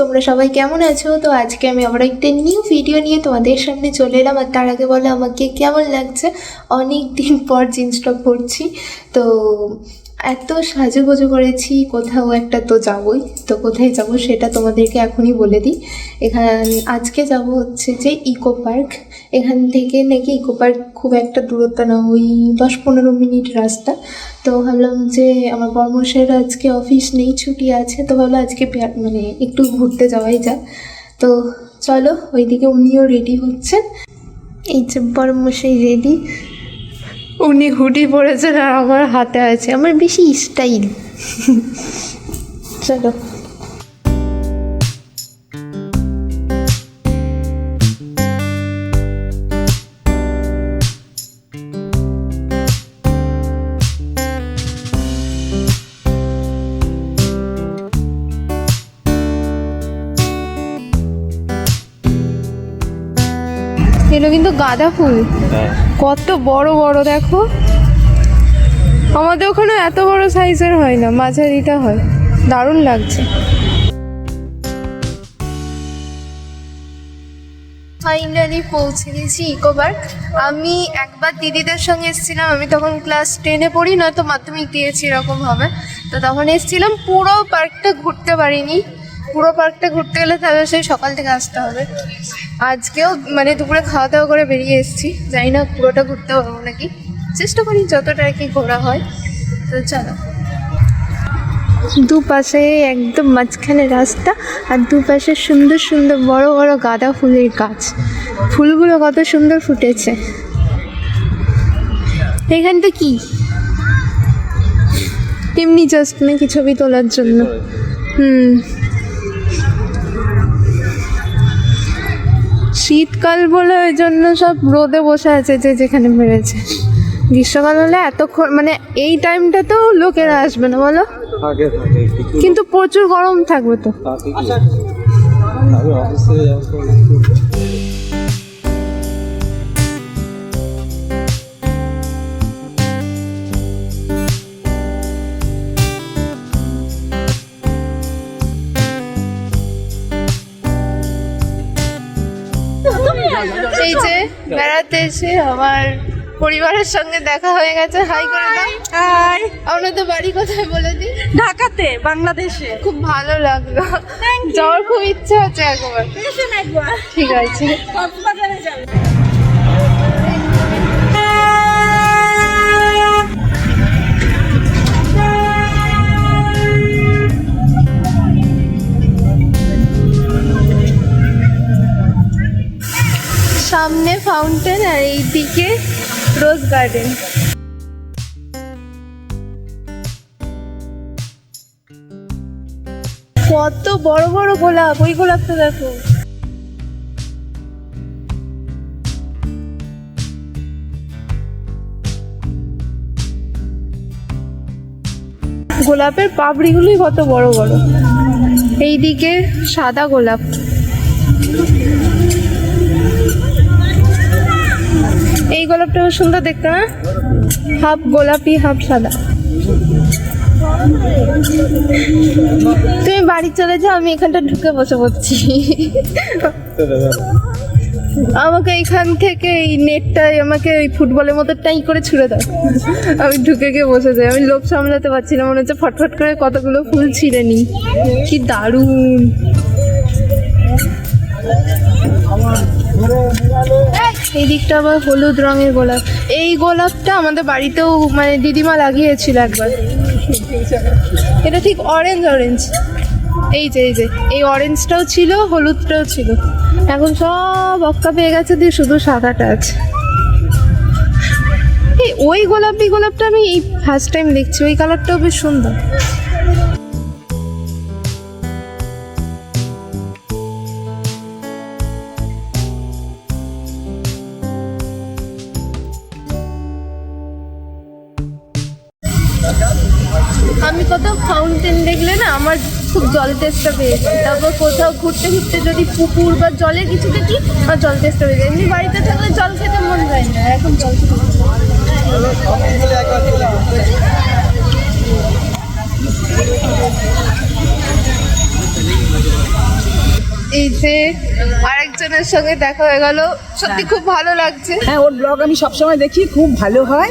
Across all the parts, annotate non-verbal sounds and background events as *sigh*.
তোমরা সবাই কেমন আছো? তো আজকে আমি আবার একটা নিউ ভিডিও নিয়ে তোমাদের সামনে চলে এলাম, আর তার আগে বলো আমাকে কেমন লাগছে? অনেক দিন পর জিন্সটা পরছি, তো এত সাজুগুজু করেছি, কোথাও একটা তো যাবই। তো কোথায় যাব সেটা তোমাদেরকে এখনই বলে দিই। এখান আজকে যাব হচ্ছে যে ইকো পার্ক। এখান থেকে নাকি ইকো পার্ক খুব একটা দূরত্ব না, ওই দশ পনেরো মিনিট রাস্তা। তো ভাবলাম যে আমার বর্মশের আজকে অফিস নেই, ছুটি আছে, তো ভাবলাম আজকে মানে একটু ঘুরতে যাওয়াই যাক। তো চলো, ওইদিকে উনিও রেডি হচ্ছেন। এই যে বর্মশাই রেডি উনি হুডি পরেছেন আর আমার হাতে আছে। আমার বেশি স্টাইল *laughs* চলো। এগুলো কিন্তু গাঁদা ফুল। কত বড় বড় দেখো। আমাদের ওখানে এত বড় সাইজের হয় না মাঝারিটা হয়। দারুণ লাগছে। ফাইনালি পৌঁছে গেছি ইকো পার্ক আমি একবার দিদিদের সঙ্গে এসেছিলাম আমি তখন ক্লাস টেনে পড়ি নয়তো মাধ্যমিক দিয়েছি এরকম হবে তো তখন এসেছিলাম পুরো পার্কটা ঘুরতে পারিনি। পুরো পার্কটা ঘুরতে গেলে তাহলে সেই সকাল থেকে আসতে হবে। আজকেও মানে দুপুরে খাওয়া দাওয়া করে বেরিয়ে এসেছি। জানি না পুরোটা ঘুরতে পারব নাকি। চেষ্টা করি যতটা আর কি ঘোরা হয়। তো চলো। দুপাশে একদম মাঝখানে রাস্তা আর দুপাশে সুন্দর সুন্দর বড় বড় গাঁদা ফুলের গাছ। ফুলগুলো কত সুন্দর ফুটেছে। এখানটা কি? এমনি জাস্ট নাকি ছবি তোলার জন্য। হুম। শীতকাল বলে ওই জন্য সব রোদে বসে আছে যে যেখানে বেড়েছে গ্রীষ্মকাল হলে এতক্ষণ মানে এই টাইমটা তো লোকেরা আসবে না বলো? কিন্তু প্রচুর গরম থাকবে তো। এসে আমার পরিবারের সঙ্গে দেখা হয়ে গেছে। হাই করে দাও হাই আপনাদের বাড়ি কোথায় বলে দিই? ঢাকাতে বাংলাদেশে। খুব ভালো লাগল। যাওয়ার খুব ইচ্ছা হচ্ছে একবার। একবার। ঠিক আছে। *laughs* কক্সবাজারে সামনে ফাউন্টেন আর এইদিকে রোজ গার্ডেন কত বড় বড় গোলাপ, ওই গোলাপটা দেখো। গোলাপের পাপড়িগুলোই কত বড় বড়। এইদিকে সাদা গোলাপ। এই গোলাপটা বেশ সুন্দর দেখতে না হাফ গোলাপি, হাফ সাদা। তুমি বাড়ি চলে যাও, আমি এখানটা ঢুকে বসে পড়ছি। আমাকে এখান থেকে এই নেটটাই, আমাকে ওই ফুটবলের মতো টাই করে ছুড়ে দাও। আমি ঢুকে গিয়ে বসে যাই। আমি লোভ সামলাতে পারছি না, মনে হচ্ছে ফটফট করে কতগুলো ফুল ছিঁড়ে নিই। কি দারুণ। এই দিকটা আবার হলুদ রঙের গোলাপ। এই গোলাপটা আমাদের বাড়িতেও মানে দিদিমা লাগিয়েছিল একবার। এটা ঠিক অরেঞ্জ অরেঞ্জ এই যে এই যে, এই অরেঞ্জটাও ছিল, হলুদটাও ছিল। এখন সব অক্কা পেয়ে গেছে দিয়ে শুধু সাদাটা আছে। এই ওই গোলাপি গোলাপটা আমি এই ফার্স্ট টাইম দেখছি, ওই কালারটাও বেশ সুন্দর। ফাউন্টেন দেখলে না আমার খুব জল তেষ্টা পেয়ে যায়। তারপর কোথাও ঘুরতে ঘুরতে যদি পুকুর বা জলে কিছু দেখি আমার জল তেষ্টা পেয়ে যায়। এমনি বাড়িতে থাকলে জল খেতে মন যায় না এখন জল খেতে যায়। এসে আরেকজনের সঙ্গে দেখা হয়ে গেল। সত্যি খুব ভালো লাগছে। হ্যাঁ ওর ব্লগ আমি সবসময় দেখি খুব ভালো হয়।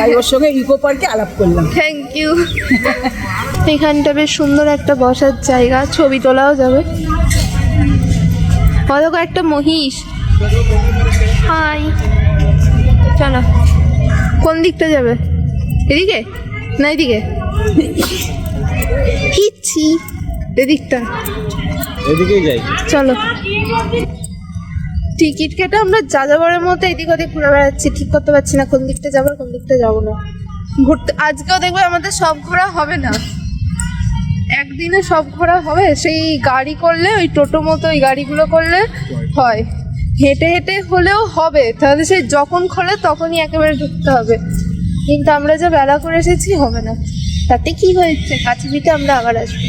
তাই ওর সঙ্গে ইকো পার্কে আলাপ করলাম। থ্যাংক ইউ এখানটা বেশ সুন্দর একটা বসার জায়গা ছবি তোলাও যাবে। বলো একটা মহিষ। হাই চলো। কোন দিকটা যাবে? এদিকে? না এদিকে? হিচ্ছি। এদিকটা। এদিকেই যাই। চলো। টিকিট কেটে আমরা যাযাবরের মতো এদিক ওদিক ঘুরে বেড়াচ্ছি। ঠিক করতে পারছি না কোন দিকটা যাব কোন দিকটা যাব না। ঘুরতে আজকেও দেখবে আমাদের সব ঘোরা হবে না। একদিনে সব ঘোরা হবে, সেই গাড়ি করলে, ওই টোটো মতো ওই গাড়িগুলো করলে হয়। হেঁটে হেঁটে হলেও হবে, তাহলে সেই যখন খোলে তখনই একেবারে ঢুকতে হবে। কিন্তু আমরা যা বেলা করে এসেছি, হবে না। তাতে কি হয়েছে? কাছে পিঠে আমরা আবার আসব।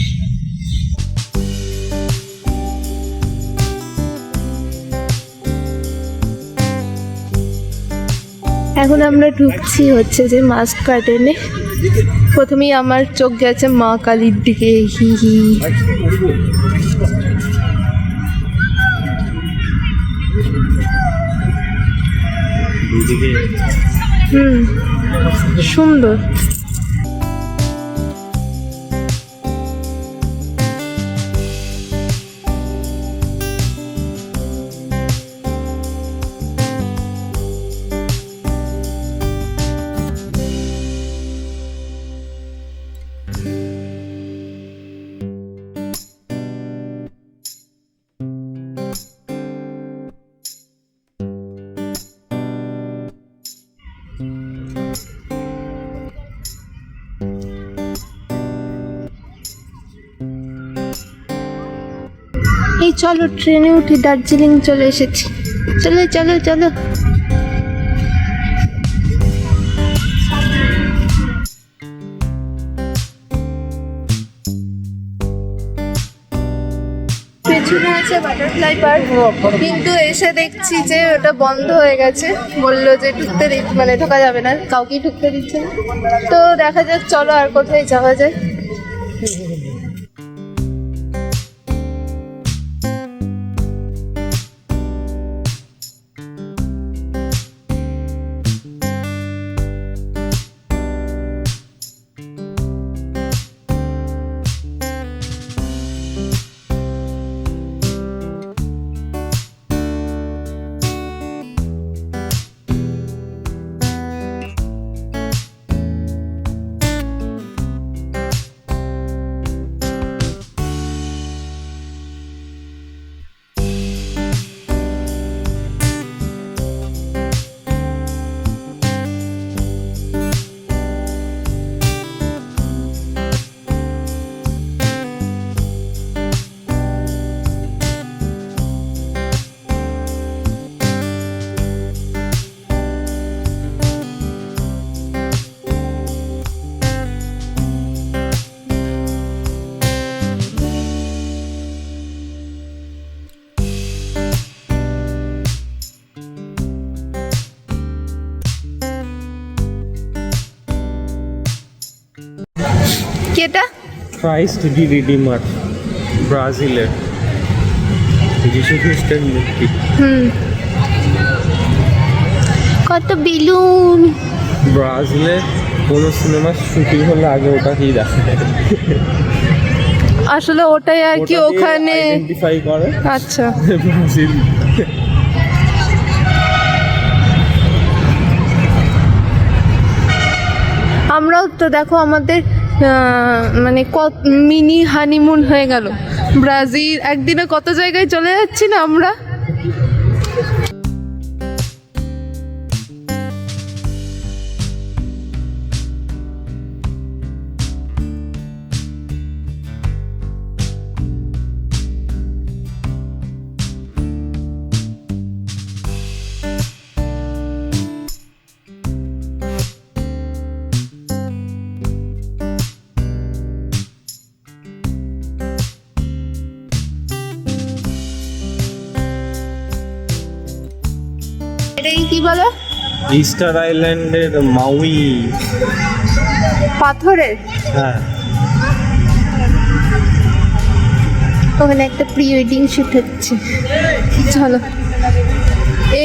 এখন আমরা ঢুকছি হচ্ছে যে মাস্ক গার্ডেনে। প্রথমেই আমার চোখ গেছে মা কালীর দিকে হি হি। হুম সুন্দর। এই চলো, ট্রেনে উঠি দার্জিলিং চলে এসেছি। চলো চলো চলো। পেছনে আছে বাটারফ্লাই পার্ক কিন্তু এসে দেখছি যে ওটা বন্ধ হয়ে গেছে। বলল যে ঢুকতে মানে ঢোকা যাবে না, কাউকেই ঢুকতে দিচ্ছে তো দেখা যাক, চলো আর কোথায় যাওয়া যায়। এটা? ক্রাইস্ট ডি রিডিমার ব্রাজিলের যিশু খ্রিস্টের মূর্তি কত বেলুন? ব্রাজিলে কোনো সিনেমার শুটিং হলে আগে ওটাকেই দেখা। আসলে ওটাই আর কি ওখানে। আইডেন্টিফাই করে। আচ্ছা। ব্রাজিল আমরাও তো দেখো আমাদের মানে কত মিনি হানিমুন হয়ে গেল। ব্রাজিল একদিনে কত জায়গায় চলে যাচ্ছি না আমরা? এটাকে কি বলে? ইস্টার আইল্যান্ডের মাউই। পাথরের? হ্যাঁ। ওখানে একটা প্রি ওয়েডিং শ্যুট হচ্ছে। চলো।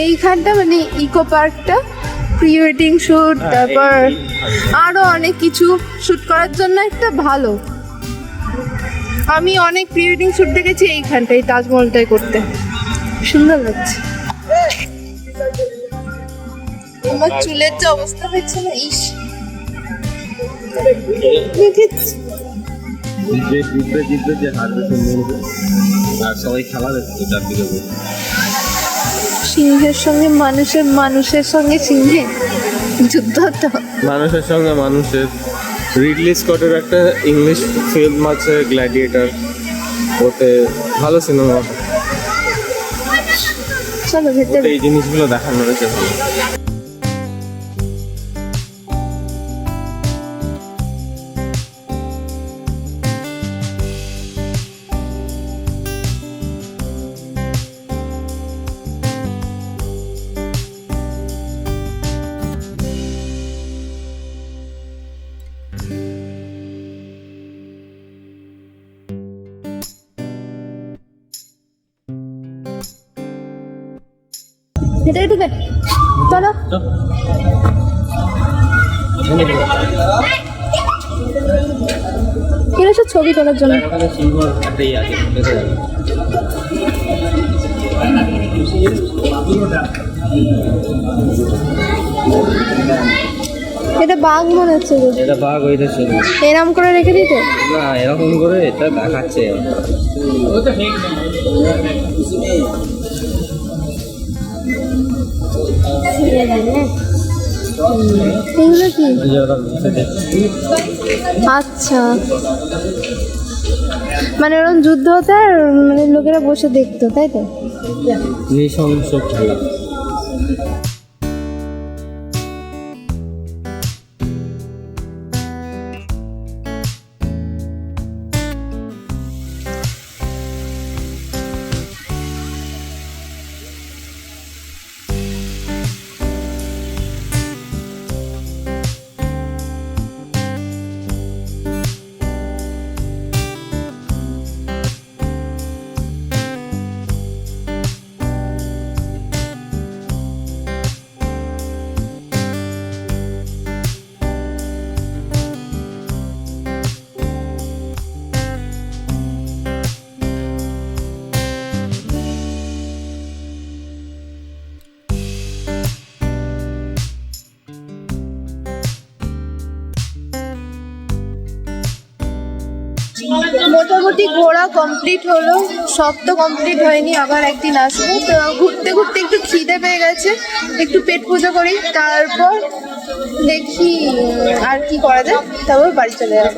এইখানটা মানে ইকো পার্কটা প্রি ওয়েডিং শুট তারপর আরও অনেক কিছু শ্যুট করার জন্য একটা ভালো। আমি অনেক প্রি ওয়েডিং শ্যুট দেখেছি এইখানটায় তাজমহলটায় করতে। সুন্দর লাগছে। আমার চুলের যে অবস্থা হয়েছে না ইস। জিতবে জিতবে জিতবে যে হারবে সুন্দর আর সবাই খেলা দেখছে চারদিকে সিংহের সঙ্গে মানুষের মানুষের সঙ্গে সিংহে যুদ্ধ তো। মানুষের সঙ্গে মানুষের। রিডলি স্কটের একটা ইংলিশ ফিল্ম আছে গ্ল্যাডিয়েটার ওতে ভালো সিনেমা চলো ভেতরে। এই জিনিসগুলো দেখানো হয়েছে। ভালো ভেতরে ঢুকে চলো। এরা সব ছবি তোলার জন্য। এটা বাঘ মনে হচ্ছে এটা বাঘ ওইটা ছিল এরম করে রেখে দিতে? না এরকম করে এটা দেখাচ্ছে। আচ্ছা। মানে ওরকম যুদ্ধ হতো আর মানে লোকেরা বসে দেখতো তাই তো? নৃশংস খেলা। মোটামুটি ঘোরা কমপ্লিট হলো। সব তো কমপ্লিট হয়নি, আবার একদিন আসব। তো ঘুরতে ঘুরতে একটু খিদে পেয়ে গেছে, একটু পেট পুজো করি, তারপর দেখি আর কি করা যায়, তারপর বাড়ি চলে যাব।